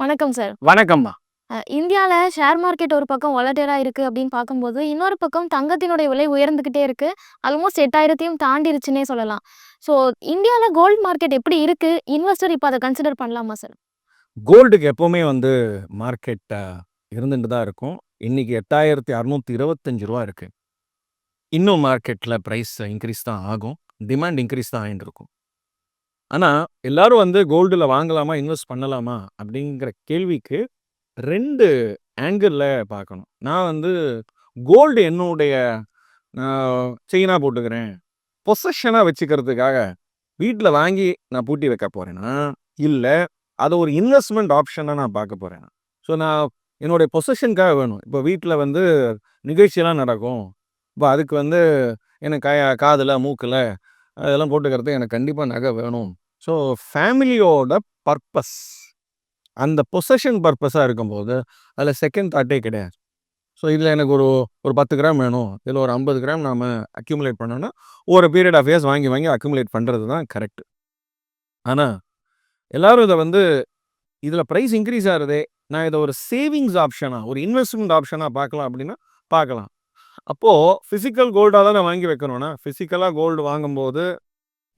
வணக்கம் சார். வணக்கம்மா. அ இந்தியால ஷேர் மார்க்கெட் ஒரு பக்கம் வாலடைலா இருக்கு அப்படின்னு பார்க்கும்போது, இன்னொரு பக்கம் தங்கத்தினுடைய விலை உயர்ந்துகிட்டே இருக்கு. ஆல்மோஸ்ட் 8000த்தையும் தாண்டிருச்சுன்னே சொல்லலாம். ஸோ இந்தியால கோல்ட் மார்க்கெட் எப்படி இருக்கு? இன்வெஸ்டர் இப்ப அத கன்சிடர் பண்ணலாமா சார்? கோல்டுக்கு எப்பவுமே வந்து மார்க்கெட் இருந்துட்டு தான் இருக்கும். இன்னைக்கு ரூ. 8625 இருக்கு. இன்னும் மார்க்கெட்ல பிரைஸ் இன்கிரீஸ் தான் ஆகும். டிமாண்ட் இன்கிரீஸ் தான் ஆயிட்டு இருக்கும். ஆனால் எல்லாரும் வந்து கோல்டில் வாங்கலாமா? இன்வெஸ்ட் பண்ணலாமா? அப்படிங்கிற கேள்விக்கு ரெண்டு ஆங்கிளில் பார்க்கணும். நான் வந்து கோல்டு என்னுடைய நான் போட்டுக்கிறேன். பொசஷனாக வச்சுக்கிறதுக்காக வீட்டில் வாங்கி நான் பூட்டி வைக்க போகிறேன்னா இல்லை அதை ஒரு இன்வெஸ்ட்மெண்ட் ஆப்ஷனாக நான் பார்க்க போகிறேன் ஸோ நான் என்னுடைய பொசஷனுக்காக வேணும். இப்போ வீட்டில் வந்து நிகழ்ச்சிலாம் நடக்கும். இப்போ அதுக்கு வந்து எனக்கு காதில் மூக்கில் அதெல்லாம் போட்டுக்கிறதுக்கு எனக்கு கண்டிப்பாக நகை வேணும். ஸோ ஃபேமிலியோட பர்பஸ் அந்த பொசஷன் பர்பஸாக இருக்கும்போது, அதில் செகண்ட் தாட்டே கிடையாது. ஸோ இதில் எனக்கு ஒரு ஒரு 10 கிராம் வேணும். இதில் ஒரு 50 கிராம் நாம் அக்யூமுலேட் பண்ணோன்னா ஒரு பீரியட் ஆஃப் இயர்ஸ் வாங்கி வாங்கி அக்யூமுலேட் பண்ணுறது தான் கரெக்ட். ஆனால் எல்லோரும் இதை வந்து இதில் ப்ரைஸ் இன்க்ரீஸ் ஆகுதே, நான் இதை ஒரு சேவிங்ஸ் ஆப்ஷனாக ஒரு இன்வெஸ்ட்மெண்ட் ஆப்ஷனாக பார்க்கலாம் அப்படின்னா, பார்க்கலாம். அப்போது ஃபிசிக்கல் கோல்டாக தான் நான் வாங்கி வைக்கணும்னா, ஃபிசிக்கலாக கோல்டு வாங்கும்போது,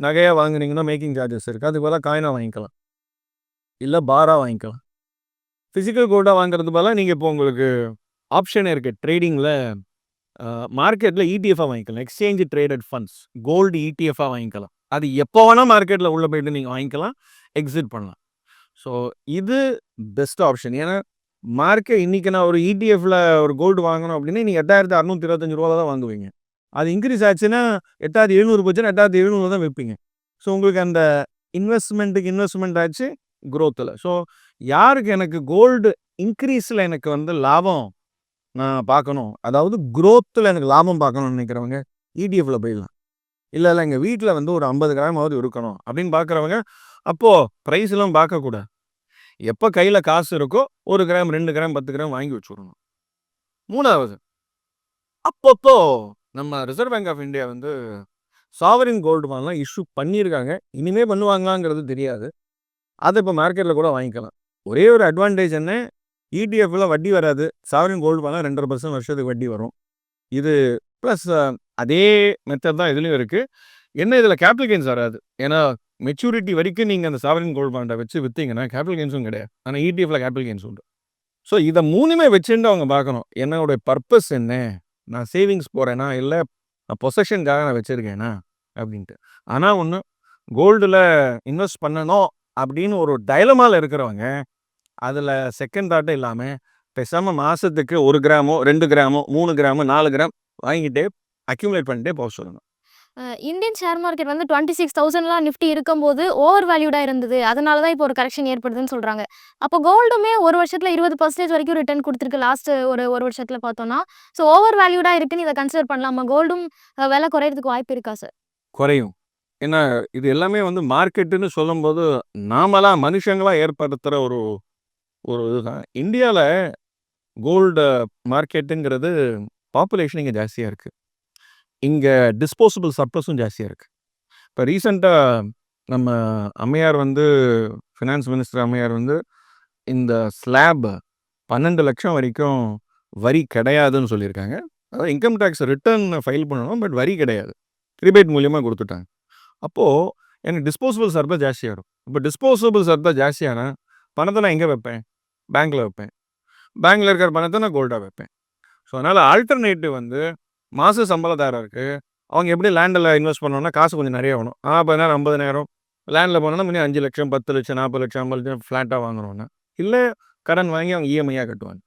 நகையாக வாங்குனீங்கன்னா மேக்கிங் சார்ஜஸ் இருக்குது அதுக்கு பதிலாக காயினாக வாங்கிக்கலாம். இல்லை பாரா வாங்கிக்கலாம். ஃபிசிக்கல் கோல்டாக வாங்குறது பதிலாக நீங்கள் இப்போ உங்களுக்கு ஆப்ஷன் இருக்குது ட்ரேடிங்கில் மார்க்கெட்டில் இடிஎஃபாக வாங்கிக்கலாம். Exchange traded funds. கோல்டு இடிஎஃபாக வாங்கிக்கலாம். அது எப்போ வேணால் மார்க்கெட்டில் உள்ளே போயிட்டு நீங்கள் வாங்கிக்கலாம். எக்ஸிட் பண்ணலாம். ஸோ இது பெஸ்ட் ஆப்ஷன். ஏன்னா, மார்க்கெட் இன்னைக்கு நான் ஒரு இடிஎஃப்ல ஒரு கோல்டு வாங்கணும் அப்படின்னா, நீங்கள் எட்டாயிரத்து அறநூற்றி இருபத்தஞ்சு ரூபா தான் வாங்குவீங்க. அது இன்க்ரீஸ் ஆச்சுன்னா 8700 போச்சுன்னா 8700 தான் வைப்பீங்க ஸோ உங்களுக்கு அந்த இன்வெஸ்ட்மெண்ட்டுக்கு இன்வெஸ்ட்மெண்ட் ஆச்சு. குரோத்தில் ஸோ யாருக்கு எனக்கு கோல்டு இன்க்ரீஸில் எனக்கு வந்து லாபம் நான் பார்க்கணும். அதாவது குரோத்தில் எனக்கு லாபம் பார்க்கணும்னு நினைக்கிறவங்க, இடிஎஃப்ல போயிடலாம். இல்லை இல்லை எங்கள் வீட்டில் வந்து ஒரு 50 கிராமாவது இருக்கணும் அப்படின்னு பார்க்குறவங்க, அப்போது ப்ரைஸ்லாம் பார்க்கக்கூடாது. எப்போ கையில் காசு இருக்கோ ஒரு கிராம், ரெண்டு கிராம், 10 கிராம் வாங்கி வச்சுக்கணும் மூணாவது அப்பப்போ நம்ம ரிசர்வ் பேங்க் ஆஃப் இந்தியா வந்து சாவரின் கோல்டு பாண்ட்லாம் இஷ்யூ பண்ணியிருக்காங்க. இனிமே பண்ணுவாங்களாங்கிறது தெரியாது. அதை இப்போ மார்க்கெட்டில் கூட வாங்கிக்கலாம். ஒரே ஒரு அட்வான்டேஜ் என்ன? இடிஎஃப்ல வட்டி வராது. சாவரின் கோல்டு பாண்ட்ல 2.5% வருஷத்துக்கு வட்டி வரும். இது ப்ளஸ் அதே மெத்தட் தான் இதுலேயும் இருக்குது என்ன இதில் கேபிட்டல் கெயின்ஸ் வராது. ஏன்னா மெச்சூரிட்டி வரைக்கும் நீங்கள் அந்த சாவரின் கோல்டு பாண்டை வச்சு விற்றீங்கன்னா கேபிட்டல் கெயின்ஸும் கிடையாது. ஆனால் இடிஎஃப்ல கேபிட்டல் கெயின்ஸ் உண்டு. ஸோ இதை மூணுமே வச்சுட்டு அவங்க பார்க்கணும். என்னோட பர்பஸ் என்ன? நான் சேவிங்ஸ் போகிறேனா இல்லை பொசஷனுக்காக நான் வச்சுருக்கேனா அப்படின்ட்டு. ஆனால் ஒன்று கோல்டில் இன்வெஸ்ட் பண்ணணும் அப்படின்னு ஒரு டைலமாவில் இருக்கிறவங்க, அதில் செகண்ட் தாட்டும் இல்லாமல் பெசாமல் மாதத்துக்கு ஒரு கிராமோ, ரெண்டு கிராமோ, மூணு கிராமோ, நாலு கிராம் வாங்கிட்டே அக்யூமுலேட் பண்ணிட்டே போக சொல்லணும். இந்தியன் ஷேர் மார்க்கெட் வந்து 26,000லாம் நிஃப்டி இருக்கும்போது, ஓவர் வேல்யூடாக இருந்தது. அதனால தான் இப்போ ஒரு கரெக்ஷன் ஏற்படுதுன்னு சொல்கிறாங்க அப்போ கோல்டுமே ஒரு வருஷத்தில் இருபது பர்சன்டேஜ் வரைக்கும் ரிட்டர்ன் கொடுத்துருக்கு லாஸ்ட் ஒரு ஒரு வருஷத்தில் பார்த்தோம்னா, ஸோ ஓவர் வேல்யூடாக இருக்குன்னு இதை கன்சிடர் பண்ணலாமா? கோல்டும் விலை குறையிறதுக்கு வாய்ப்பு இருக்கா சார்? குறையும். ஏன்னா, இது எல்லாமே வந்து மார்க்கெட்டுன்னு சொல்லும்போது, நாமலாம் மனுஷங்களாக ஏற்படுத்துகிற ஒரு ஒரு இதுதான். இந்தியாவில் கோல்டு மார்க்கெட்டுங்கிறது பாப்புலேஷன் இங்கே ஜாஸ்தியாக இருக்குது இங்கே டிஸ்போசபிள் சர்ப்ளஸும் ஜாஸ்தியாக இருக்குது இப்போ ரீசெண்டாக நம்ம அம்மையார் வந்து ஃபினான்ஸ் மினிஸ்டர் அம்மையார் வந்து, இந்த ஸ்லாப் 12,00,000 வரைக்கும் வரி கிடையாதுன்னு சொல்லியிருக்காங்க. அதாவது இன்கம் டேக்ஸ் ரிட்டர்ன் ஃபைல் பண்ணணும். பட் வரி கிடையாது. ரிபேட் மூலியமாக கொடுத்துட்டாங்க அப்போது எனக்கு டிஸ்போசபிள் சர்ப்ளஸ் ஜாஸ்தியாக வரும். இப்போ டிஸ்போசபிள் சர்ப்ளஸ் ஜாஸ்தியானா, பணத்தை நான் எங்கே வைப்பேன்? பேங்க்கில் வைப்பேன். பேங்க்கில் இருக்கிற பணத்தை நான் கோல்டாக வைப்பேன். ஸோ அதனால் ஆல்டர்னேட்டிவ் வந்து மாச சம்பளதாரருக்கு, அவங்க எப்படி லேண்டில் இன்வெஸ்ட் பண்ணணும்னா, காசு கொஞ்சம் நிறைய வேணும். 40,000 50,000 லேண்ட்ல போனோம்னா முன்ன 5,00,000 10,00,000 40,00,000 50,00,000 ஃபிளாட்டா வாங்கணும்னா, இல்ல கடன் வாங்கி அவங்க இஎம்ஐயாக கட்டுவாங்க.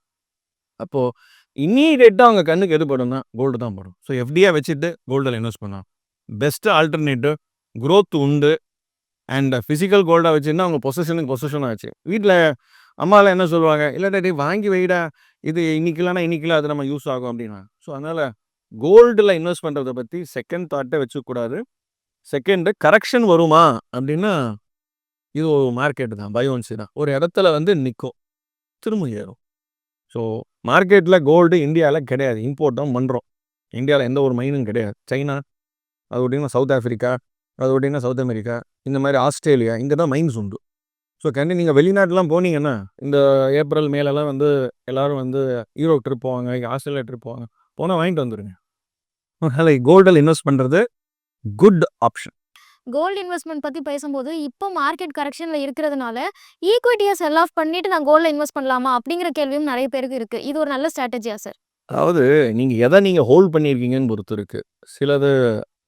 அப்போது இம்மீடியேட்டா அவங்க கண்ணுக்கு எது படும்னா, கோல்டு தான் படும். ஸோ எஃப்டியாக வச்சுட்டு கோல்டில் இன்வெஸ்ட் பண்ணலாம். பெஸ்ட் ஆல்டர்னேட்டிவ் க்ரோத் உண்டு. அண்ட் ஃபிசிக்கல் கோல்டாக வச்சுருந்தா அவங்க பொசஷனுக்கு பொசிஷனாக ஆச்சு. வீட்டில் அம்மாலாம் என்ன சொல்லுவாங்க? இல்லை டேய் வாங்கி வைடா. இது இன்னைக்கு இல்லன்னா இன்னைக்கு அது நம்ம யூஸ் ஆகும்" அப்படின்னா ஸோ அதனால் கோல்டில் இன்வெஸ்ட் பண்ணுறத பற்றி செகண்ட் தாட்டை வச்சுக்கக்கூடாது. செகண்டு கரெக்ஷன் வருமா? அப்படின்னா, இது ஒரு மார்க்கெட்டு தான். பயோன்சி தான். ஒரு இடத்துல வந்து நிற்கும் திரும்ப ஏறும். ஸோ மார்க்கெட்டில் கோல்டு இந்தியாவில் கிடையாது. இம்போர்ட் தான் பண்ணுறோம் இந்தியாவில் எந்த ஒரு மைனும் கிடையாது. சைனா, அது விட்டீங்கன்னா சவுத் ஆஃப்ரிக்கா, அது விட்டிங்கன்னா சவுத் அமெரிக்கா, இந்த மாதிரி ஆஸ்திரேலியா இங்கே தான் மைன்ஸ் உண்டு. ஸோ கண்டி நீங்கள் வெளிநாட்டுலாம் போனீங்கன்னா இந்த ஏப்ரல் மேலெல்லாம் வந்து எல்லோரும் வந்து யூரோப் ட்ரிப் போவாங்க ஆஸ்திரேலியா ட்ரிப் போவாங்க போனால் வாங்கிட்டு வந்துருங்க. அதனால் கோல்டில் இன்வெஸ்ட் பண்ணுறது குட் ஆப்ஷன் கோல்டு இன்வெஸ்ட்மெண்ட் பத்தி பேசும்போது இப்போ மார்க்கெட் கரெக்ஷன்ல இருக்கிறதுனால ஈக்விட்டியை செல் ஆஃப் பண்ணிட்டு நான் கோல்ட்ல இன்வெஸ்ட் பண்ணலாமா? அப்படிங்கிற கேள்வியும் நிறைய பேருக்கு இருக்கு. இது ஒரு நல்ல ஸ்ட்ராட்டஜியா சார் அதாவது நீங்கள் எதை நீங்கள் ஹோல்ட் பண்ணியிருக்கீங்கன்னு பொறுத்து இருக்கு சிலது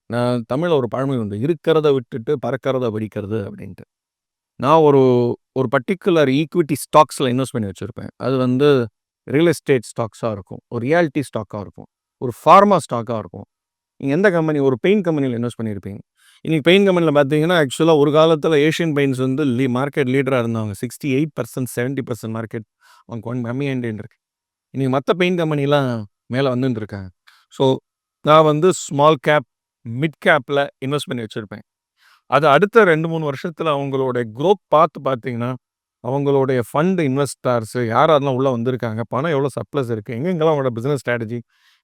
நான் தமிழில் ஒரு பழமொழி உண்டு இருக்கிறத விட்டுட்டு பறக்கிறத பிடிக்கிறது அப்படின்ட்டு. நான் ஒரு ஒரு பர்டிகுலர் ஈக்விட்டி ஸ்டாக்ஸில் இன்வெஸ்ட் பண்ணி வச்சுருப்பேன். அது வந்து ரியல் எஸ்டேட் ஸ்டாக்ஸாக இருக்கும். ஒரு ரியாலிட்டி ஸ்டாக்காக இருக்கும். ஒரு ஃபார்மா ஸ்டாக்காக இருக்கும். நீங்கள் எந்த கம்பெனி ஒரு பெயிண்ட் கம்பெனியில் இன்வெஸ்ட் பண்ணியிருப்பீங்க இன்றைக்கி பெயிண்ட் கம்பெனியில் பார்த்தீங்கன்னா ஆக்சுவலாக ஒரு காலத்தில் ஏஷியன் பெயிண்ட்ஸ் வந்து லீ மார்க்கெட் லீடராக இருந்தவங்க sixty eight percent seventy percent market அவங்க ஒன் கம்மியாண்டேன் இருக்கு. இன்றைக்கி மற்ற பெயிண்ட் கம்பெனிலாம் மேலே வந்துட்டு இருக்காங்க. ஸோ நான் வந்து ஸ்மால் கேப் மிட் கேப்பில் இன்வெஸ்ட் பண்ணி வச்சுருப்பேன். அது அடுத்த ரெண்டு மூணு வருஷத்தில் அவங்களோட க்ரோத் பார்த்து பார்த்தீங்கன்னா அவங்களுடைய ஃபண்ட் இன்வெஸ்டார்ஸு யார் யாரெல்லாம் உள்ளே வந்திருக்காங்க பணம் எவ்வளோ சப்ளஸ் இருக்குது எங்கெங்கெல்லாம் அவங்களோட பிஸ்னஸ் ஸ்ட்ராட்டஜி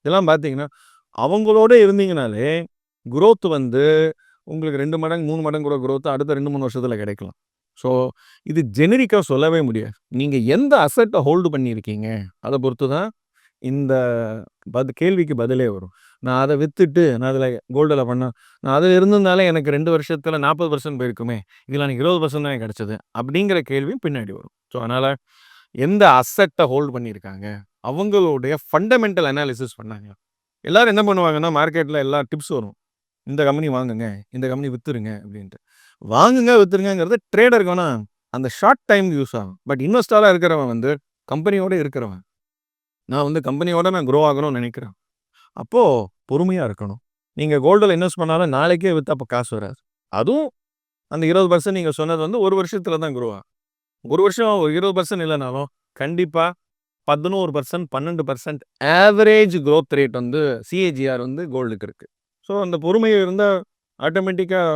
இதெல்லாம் பார்த்தீங்கன்னா அவங்களோட இருந்தீங்கனாலே குரோத் வந்து உங்களுக்கு ரெண்டு மடங்கு மூணு மடங்கு கூட growth அடுத்த ரெண்டு மூணு வருஷத்தில் கிடைக்கலாம். ஸோ இது ஜெனரிக்காக சொல்லவே முடியாது. நீங்கள் எந்த அசட்டை ஹோல்டு பண்ணியிருக்கீங்க அதை பொறுத்து தான் இந்த பத் கேள்விக்கு பதிலே வரும். நான் அதை விற்றுட்டு நான் அதில் கோல்டில் பண்ணேன் நான் அதில் இருந்திருந்தாலே எனக்கு ரெண்டு வருஷத்தில் நாற்பது பர்சன்ட் போயிருக்குமே. இதில் எனக்கு இருபது பர்சன்ட் தான் கிடச்சிது அப்படிங்கிற கேள்வியும் பின்னாடி வரும். ஸோ அதனால் எந்த அசட்டை ஹோல்ட் பண்ணியிருக்காங்க? அவங்களுடைய ஃபண்டமெண்டல் அனாலிசிஸ் பண்ணாங்க. எல்லாரும் என்ன பண்ணுவாங்கன்னா மார்க்கெட்டில் எல்லா டிப்ஸ் வரும். இந்த கம்பெனி வாங்குங்க இந்த கம்பெனி விற்றுருங்க அப்படின்ட்டு. வாங்குங்க விற்றுருங்கிறது ட்ரேடருக்கு வேணால் அந்த ஷார்ட் டைம் யூஸ் ஆகும். பட் இன்வெஸ்டாலாக இருக்கிறவன் வந்து கம்பெனியோட இருக்கிறவன் நான் வந்து கம்பெனியோட நான் க்ரோ ஆகணும்னு நினைக்கிறேன். அப்போது பொறுமையாக இருக்கணும். நீங்கள் கோல்டில் இன்வெஸ்ட் பண்ணாலும் நாளைக்கே விற்று அப்போ காசு வராது. அதுவும் அந்த இருபது பர்சன்ட் நீங்கள் சொன்னது வந்து ஒரு வருஷத்தில் தான் குரோ ஆகும் ஒரு வருஷம் ஒரு இருபது பர்சன்ட் இல்லைனாலும் கண்டிப்பாக பதினோரு பர்சன்ட் பன்னெண்டு பர்சன்ட் ஆவரேஜ் க்ரோத் ரேட் வந்து சிஏஜிஆர் வந்து கோல்டுக்கு இருக்குது ஸோ அந்த பொறுமை இருந்தால் ஆட்டோமேட்டிக்காக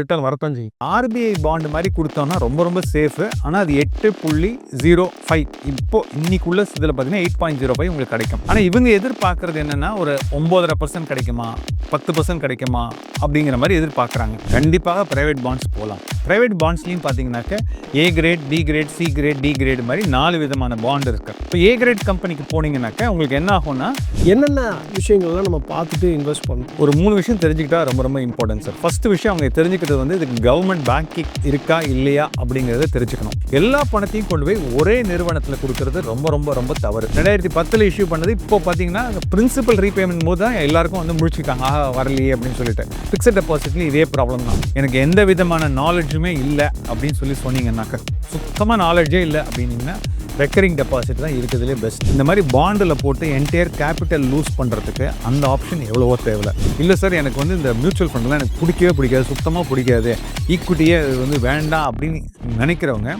ரிட்டர்ன் வரத்தான் செய்யும் ஆர்பிஐ பாண்ட் மாதிரி கொடுத்தோம்னா ரொம்ப ரொம்ப சேஃபு ஆனால் அது எட்டு புள்ளி ஜீரோ ஃபைவ் இப்போ இன்னைக்குள்ள இதில் பார்த்தீங்கன்னா எயிட் பாயிண்ட் ஜீரோ ஃபைவ் உங்களுக்கு கிடைக்கும். ஆனால் இவங்க எதிர்பார்க்கறது என்னன்னா ஒரு ஒம்போதரை பர்சன்ட் கிடைக்குமா? பத்து பர்சன்ட் கிடைக்குமா? அப்படிங்கிற மாதிரி எதிர்பார்க்குறாங்க. கண்டிப்பாக ப்ரைவேட் பாண்ட்ஸ் போகலாம் ப்ரைவேட் பாண்ட்ஸ்லையும் பார்த்தீங்கன்னாக்க A grade B grade C grade D grade மாதிரி நாலு விதமான பாண்ட் இருக்கு. இப்போ ஏ கிரேட் கம்பெனிக்கு போனீங்கன்னாக்க உங்களுக்கு என்ன ஆகும்னா என்னென்ன விஷயங்கள்லாம் நம்ம பார்த்துட்டு இன்வெஸ்ட் பண்ணணும்? ஒரு மூணு விஷயம் தெரிஞ்சுக்கிட்டா ரொம்ப ரொம்ப இம்பார்ட்டன்ட் சார் ஃபர்ஸ்ட் விஷயம் அவங்க தெரிஞ்சுக்கிறது வந்து இதுக்கு கவர்மெண்ட் பேங்கிங் இருக்கா இல்லையா அப்படிங்கிறத தெரிஞ்சுக்கணும். எல்லா பணத்தையும் கொண்டு போய் ஒரே நிறுவனத்தில் கொடுக்கறது ரொம்ப ரொம்ப ரொம்ப தவறு. ரெண்டாயிரத்தி பத்தில் இஷ்யூ பண்ணது இப்போ பார்த்தீங்கன்னா பிரின்சிபல் ரீபேமெண்ட் போது தான் எல்லாருக்கும் வந்து முடிச்சுக்காங்க ஆஹா வரலையே அப்படின்னு சொல்லிட்டு. ஃபிக்ஸட் டெபாசிட்லேயும் இதே ப்ராப்ளம் தான். எனக்கு எந்த விதமான நாலேஜுமே இல்லை அப்படின்னு சொல்லி சொன்னீங்கன்னாக்க சுத்தமாக நாலேஜே இல்லை அப்படின்னீங்கன்னா ரெக்கரிங் டெபாசிட் தான் இருக்கிறதுலே பெஸ்ட் இந்த மாதிரி பாண்டில் போட்டு என்டையர் கேபிட்டல் லூஸ் பண்ணுறதுக்கு அந்த ஆப்ஷன் எவ்வளவோ தேவை இல்லை சார் எனக்கு வந்து இந்த மியூச்சுவல் ஃபண்ட்லாம் எனக்கு பிடிக்கவே பிடிக்காது சுத்தமாக பிடிக்காது. ஈக்விட்டியே இது வந்து வேண்டாம் அப்படின்னு நினைக்கிறவங்க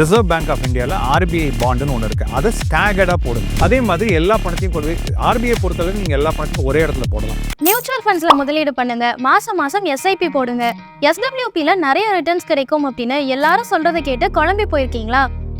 ரிசர்வ் பேங்க் ஆஃப் இந்தியாவில் ஆர்பிஐ பாண்டுன்னு ஒன்று இருக்குது அதை ஸ்டாகர்டாக போடுங்க. அதே மாதிரி எல்லா பணத்தையும் கொண்டு போய் ஆர்பிஐ பொறுத்தளவுக்கு நீங்கள் எல்லா பணத்தையும் ஒரே இடத்துல போடலாம். மியூச்சுவல் ஃபண்ட்ஸில் முதலீடு பண்ணுங்க. மாதம் மாதம் எஸ்ஐபி போடுங்க. எஸ்டபிள்யூபியில் நிறைய ரிட்டர்ன்ஸ் கிடைக்கும் அப்படின்னு எல்லாரும் சொல்கிறத கேட்டு குழம்பி போயிருக்கீங்களா?